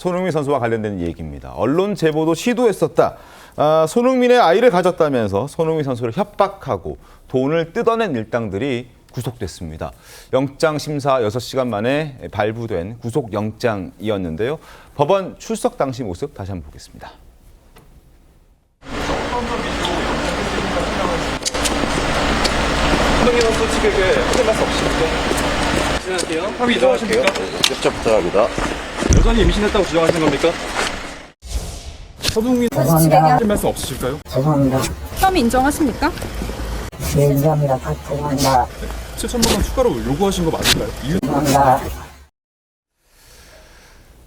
손흥민 선수와 관련된 얘기입니다. 언론 제보도 시도했었다. 아, 손흥민의 아이를 가졌다면서 손흥민 선수를 협박하고 돈을 뜯어낸 일당들이 구속됐습니다. 영장 심사 6시간 만에 발부된 구속 영장이었는데요. 법원 출석 당시 모습 다시 한번 보겠습니다. 손흥민 선수 측에게 확인 말씀 없으십니까? 진행할게요. 합의 이동하십니까? 협조 부탁합니다. 여전히 임신했다고 주장하시는 겁니까? 손흥민 선수 측에게 확인 말씀 없으실까요? 죄송합니다. 혐의 인정하십니까? 네, 인정합니다. 다 죄송합니다. 7천만 원 추가로 요구하신 거 맞을까요? 이유 죄송합니다.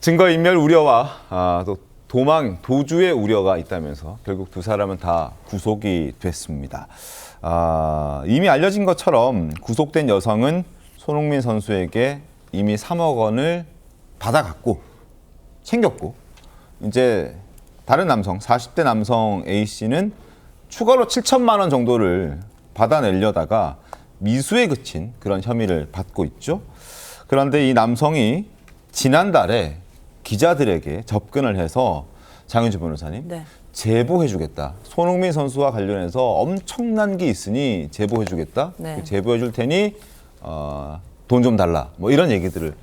증거인멸 우려와 아, 또 도망, 도주의 우려가 있다면서 결국 두 사람은 다 구속이 됐습니다. 아, 이미 알려진 것처럼 구속된 여성은 손흥민 선수에게 이미 3억 원을 받아갔고 챙겼고 이제 다른 남성, 40대 남성 A 씨는 추가로 7천만 원 정도를 받아내려다가 미수에 그친 그런 혐의를 받고 있죠. 그런데 이 남성이 지난달에 기자들에게 접근을 해서 장윤주 변호사님 네. 제보해주겠다. 손흥민 선수와 관련해서 엄청난 게 있으니 제보해주겠다. 네. 제보해줄 테니 어, 돈 좀 달라. 뭐 이런 얘기들을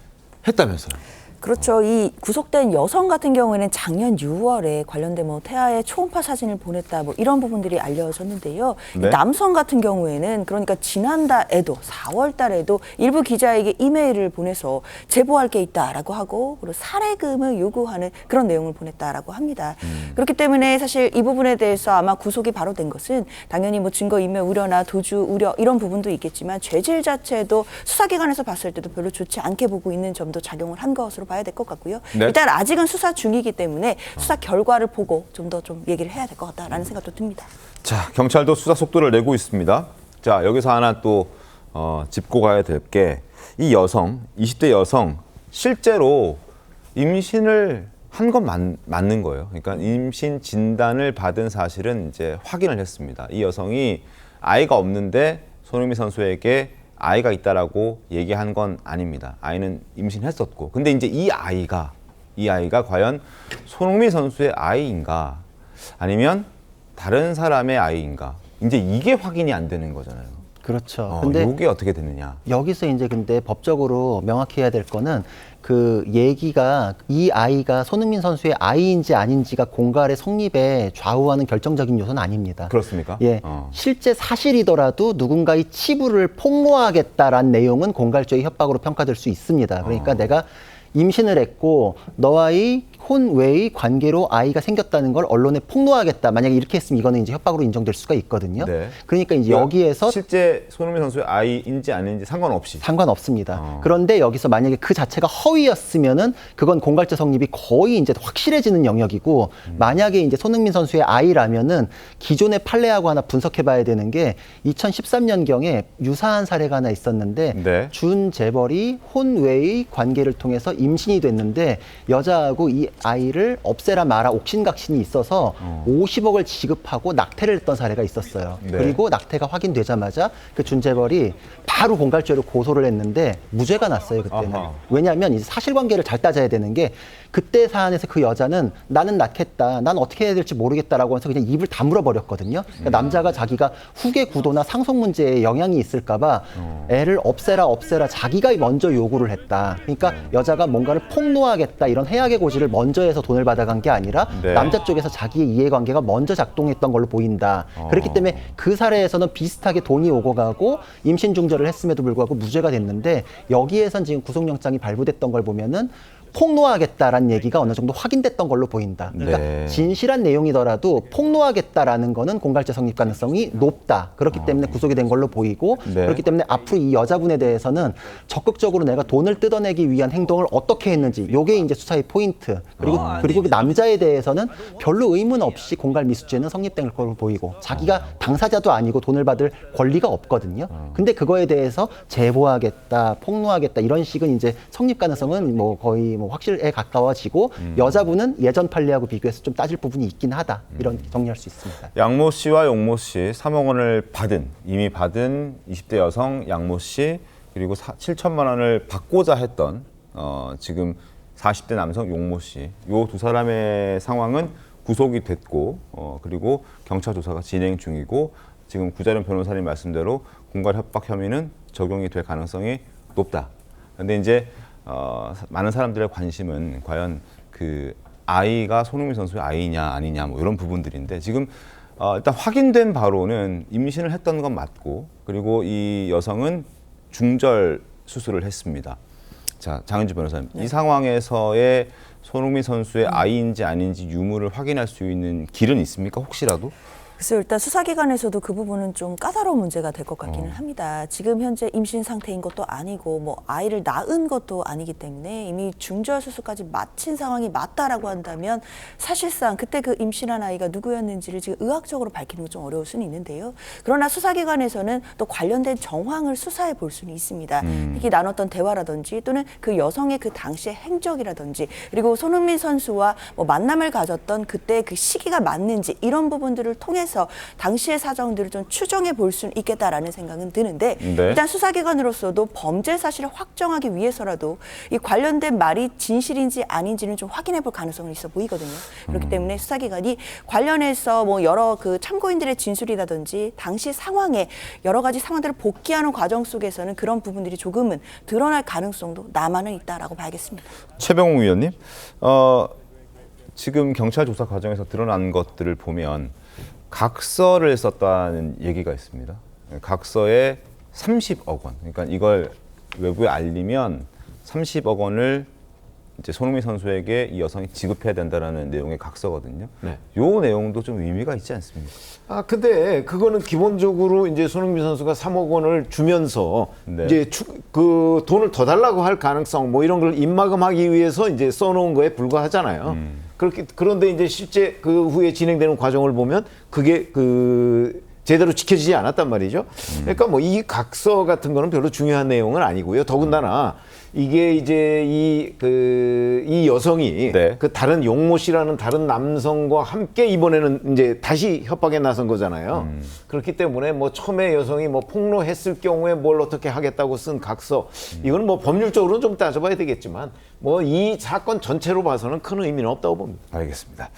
했다면서요. 그렇죠. 이 구속된 여성 같은 경우에는 작년 6월에 관련된 뭐 태아의 초음파 사진을 보냈다 뭐 이런 부분들이 알려졌는데요. 이 네. 남성 같은 경우에는 그러니까 지난달에도 4월 달에도 일부 기자에게 이메일을 보내서 제보할 게 있다라고 하고 그리고 살해금을 요구하는 그런 내용을 보냈다라고 합니다. 그렇기 때문에 사실 이 부분에 대해서 아마 구속이 바로 된 것은 당연히 뭐 증거 인멸 우려나 도주 우려 이런 부분도 있겠지만 죄질 자체도 수사기관에서 봤을 때도 별로 좋지 않게 보고 있는 점도 작용을 한 것으로 봐야 될 것 같고요. 네. 일단 아직은 수사 중이기 때문에 수사 결과를 보고 좀더좀 얘기를 해야 될 것 같다라는 생각도 듭니다. 자, 경찰도 수사 속도를 내고 있습니다. 자, 여기서 하나 또 어, 짚고 가야 될 게 이 여성, 20대 여성 실제로 임신을 한 건 맞는 거예요. 그러니까 임신 진단을 받은 사실은 이제 확인을 했습니다. 이 여성이 아이가 없는데 손흥민 선수에게 아이가 있다라고 얘기한 건 아닙니다. 아이는 임신했었고. 근데 이제 이 아이가 이 아이가 과연 손흥민 선수의 아이인가 아니면 다른 사람의 아이인가? 이제 이게 확인이 안 되는 거잖아요. 그렇죠. 어, 근데 이게 어떻게 되느냐? 여기서 이제 근데 법적으로 명확히 해야 될 거는 그 얘기가 이 아이가 손흥민 선수의 아이인지 아닌지가 공갈의 성립에 좌우하는 결정적인 요소는 아닙니다. 그렇습니까? 예, 어. 실제 사실이더라도 누군가의 치부를 폭로하겠다라는 내용은 공갈죄의 협박으로 평가될 수 있습니다. 어. 그러니까 내가 임신을 했고 너와의 혼외의 관계로 아이가 생겼다는 걸 언론에 폭로하겠다. 만약에 이렇게 했으면 이거는 이제 협박으로 인정될 수가 있거든요. 네. 그러니까 이제 여기에서 실제 손흥민 선수의 아이인지 아닌지 상관없이 상관없습니다. 어. 그런데 여기서 만약에 그 자체가 허위였으면은 그건 공갈죄 성립이 거의 이제 확실해지는 영역이고 음. 만약에 이제 손흥민 선수의 아이라면은 기존의 판례하고 하나 분석해 봐야 되는 게 2013년 경에 유사한 사례가 하나 있었는데 네. 준 재벌이 혼외의 관계를 통해서 임신이 됐는데 여자하고 이 아이를 없애라 마라 옥신각신이 있어서 50억을 지급하고 낙태를 했던 사례가 있었어요. 네. 그리고 낙태가 확인되자마자 그 준재벌이 바로 공갈죄로 고소를 했는데 무죄가 났어요 그때는. 아하. 왜냐하면 이제 사실관계를 잘 따져야 되는 게 그때 사안에서 그 여자는 나는 낳겠다, 난 어떻게 해야 될지 모르겠다라고 해서 그냥 입을 다물어 버렸거든요. 그러니까 남자가 자기가 후계 구도나 상속 문제에 영향이 있을까봐 애를 없애라 없애라 자기가 먼저 요구를 했다. 그러니까 여자가 뭔가를 폭로하겠다 이런 해악의 고지를 먼저 해서 돈을 받아간 게 아니라 네. 남자 쪽에서 자기의 이해관계가 먼저 작동했던 걸로 보인다. 그렇기 때문에 그 사례에서는 비슷하게 돈이 오고 가고 임신 중절을 했음에도 불구하고 무죄가 됐는데 여기에선 지금 구속영장이 발부됐던 걸 보면은 폭로하겠다라는 얘기가 어느 정도 확인됐던 걸로 보인다. 그러니까 네. 진실한 내용이더라도 폭로하겠다라는 거는 공갈죄 성립 가능성이 높다. 그렇기 때문에 구속이 된 걸로 보이고 네. 그렇기 때문에 앞으로 이 여자분에 대해서는 적극적으로 내가 돈을 뜯어내기 위한 행동을 어떻게 했는지 요게 이제 수사의 포인트. 그리고 그리고 그 남자에 대해서는 별로 의문 없이 공갈 미수죄는 성립된 걸로 보이고 자기가 당사자도 아니고 돈을 받을 권리가 없거든요. 근데 그거에 대해서 제보하겠다, 폭로하겠다 이런 식은 이제 성립 가능성은 뭐 거의 뭐 확실에 가까워지고 여자분은 예전 판례하고 비교해서 좀 따질 부분이 있긴 하다. 이런 정리할 수 있습니다. 양모 씨와 용모 씨 3억 원을 받은 이미 받은 20대 여성 양모 씨 그리고 7천만 원을 받고자 했던 어, 지금 40대 남성 용모 씨. 요 두 사람의 상황은 구속이 됐고 어, 그리고 경찰 조사가 진행 중이고 지금 구자련 변호사님 말씀대로 공갈 협박 혐의는 적용이 될 가능성이 높다. 근데 이제 어, 사- 많은 사람들의 관심은 과연 그 아이가 손흥민 선수의 아이냐 아니냐 뭐 이런 부분들인데 지금 어, 일단 확인된 바로는 임신을 했던 건 맞고 그리고 이 여성은 중절 수술을 했습니다. 자 장은주 변호사님 이 상황에서의 손흥민 선수의 아이인지 아닌지 유무를 확인할 수 있는 길은 있습니까 혹시라도? 그래서 일단 수사기관에서도 그 부분은 좀 까다로운 문제가 될 것 같기는 어. 합니다. 지금 현재 임신 상태인 것도 아니고 뭐 아이를 낳은 것도 아니기 때문에 이미 중절 수술까지 마친 상황이 맞다라고 한다면 사실상 그때 그 임신한 아이가 누구였는지를 지금 의학적으로 밝히는 건 좀 어려울 수는 있는데요. 그러나 수사기관에서는 또 관련된 정황을 수사해 볼 수는 있습니다. 특히 나눴던 대화라든지 또는 그 여성의 그 당시의 행적이라든지 그리고 손흥민 선수와 뭐 만남을 가졌던 그때 그 시기가 맞는지 이런 부분들을 통해서 당시의 사정들을 좀 추정해 볼 수는 있겠다라는 생각은 드는데 네. 일단 수사기관으로서도 범죄 사실을 확정하기 위해서라도 이 관련된 말이 진실인지 아닌지는 좀 확인해 볼 가능성은 있어 보이거든요. 그렇기 때문에 수사기관이 관련해서 뭐 여러 그 참고인들의 진술이라든지 당시 상황에 여러 가지 상황들을 복귀하는 과정 속에서는 그런 부분들이 조금은 드러날 가능성도 남아는 있다라고 봐야겠습니다. 최병욱 위원님, 어, 지금 경찰 조사 과정에서 드러난 것들을 보면 각서를 썼다는 얘기가 있습니다. 각서에 30억 원. 그러니까 이걸 외부에 알리면 30억 원을 이제 손흥민 선수에게 이 여성이 지급해야 된다라는 내용의 각서거든요. 네. 요 내용도 좀 의미가 있지 않습니까? 아 근데 그거는 기본적으로 이제 손흥민 선수가 3억 원을 주면서 네. 이제 추, 그 돈을 더 달라고 할 가능성 뭐 이런 걸 입마감하기 위해서 이제 써놓은 거에 불과하잖아요. 그렇게 그런데 이제 실제 그 후에 진행되는 과정을 보면 그게 그 제대로 지켜지지 않았단 말이죠. 그러니까 뭐 이 각서 같은 거는 별로 중요한 내용은 아니고요. 더군다나 이게 이제 이 그 이 여성이 네. 그 다른 용모 씨라는 다른 남성과 함께 이번에는 이제 다시 협박에 나선 거잖아요. 그렇기 때문에 뭐 처음에 여성이 뭐 폭로했을 경우에 뭘 어떻게 하겠다고 쓴 각서 이거는 뭐 법률적으로는 좀 따져봐야 되겠지만 뭐 이 사건 전체로 봐서는 큰 의미는 없다고 봅니다. 알겠습니다.